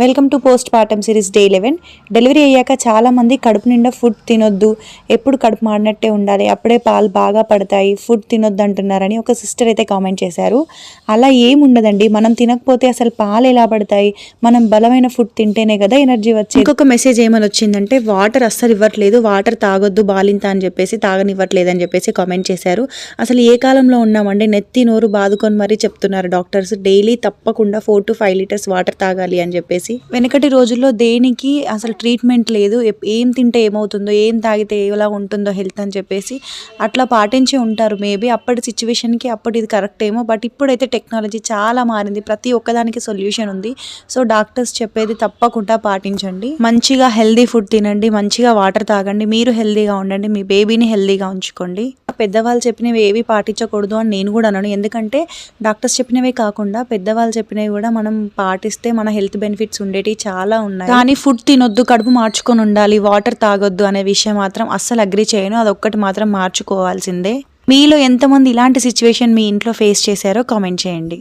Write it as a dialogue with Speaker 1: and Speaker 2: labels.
Speaker 1: Welcome to postpartum series day eleven. Delivery అయ్యాక చాలామంది కడుపు నిండా ఫుడ్ తినొద్దు ఎప్పుడు కడుపు మాడినట్టే ఉండాలి అప్పుడే పాలు బాగా పడతాయి ఫుడ్ తినొద్దు అంటున్నారని ఒక సిస్టర్ అయితే కామెంట్ చేశారు. అలా ఏముండదండి మనం తినకపోతే అసలు పాలు ఎలా పడతాయి? మనం బలమైన ఫుడ్ తింటేనే కదా ఎనర్జీ వచ్చి ఇంకొక మెసేజ్ ఏమని వచ్చిందంటే వాటర్ అస్సలు ఇవ్వట్లేదు వాటర్ తాగొద్దు బాలింత అని చెప్పేసి తాగనివ్వట్లేదు అని చెప్పేసి కామెంట్ చేశారు. అసలు ఏ కాలంలో ఉన్నామండి? నెత్తి నోరు బాదుకొని మరీ చెప్తున్నారు డాక్టర్స్. డైలీ తప్పకుండా four to five litres water తాగాలి అని చెప్పేసి వెనకటి రోజుల్లో దేనికి అసలు ట్రీట్మెంట్ లేదు ఏం తింటే ఏమవుతుందో ఏం తాగితే ఎలా ఉంటుందో హెల్త్ అని చెప్పేసి అట్లా పాటించి ఉంటారు మేబీ అప్పటి సిచ్యువేషన్కి అప్పటి ఇది కరెక్ట్ ఏమో. బట్ ఇప్పుడైతే టెక్నాలజీ చాలా మారింది. ప్రతి ఒక్కదానికి సొల్యూషన్ ఉంది. సో డాక్టర్స్ చెప్పేది తప్పకుండా పాటించండి. మంచిగా హెల్దీ ఫుడ్ తినండి. మంచిగా వాటర్ తాగండి. మీరు హెల్దీగా ఉండండి. మీ బేబీని హెల్దీగా ఉంచుకోండి. పెద్దవాళ్ళు చెప్పినవి ఏవి పాటించకూడదు అని నేను కూడా అన్నాను ఎందుకంటే డాక్టర్స్ చెప్పినవే కాకుండా పెద్దవాళ్ళు చెప్పినవి కూడా మనం పాటిస్తే మన హెల్త్ బెనిఫిట్స్ ఉండేటివి చాలా ఉన్నాయి. కానీ ఫుడ్ తినొద్దు కడుపు మార్చుకొని ఉండాలి వాటర్ తాగొద్దు అనే విషయం మాత్రం అస్సలు అగ్రి చేయను. అదొక్కటి మాత్రం మార్చుకోవాల్సిందే. మీలో ఎంతమంది ఇలాంటి సిచ్యువేషన్ మీ ఇంట్లో ఫేస్ చేశారో కామెంట్ చేయండి.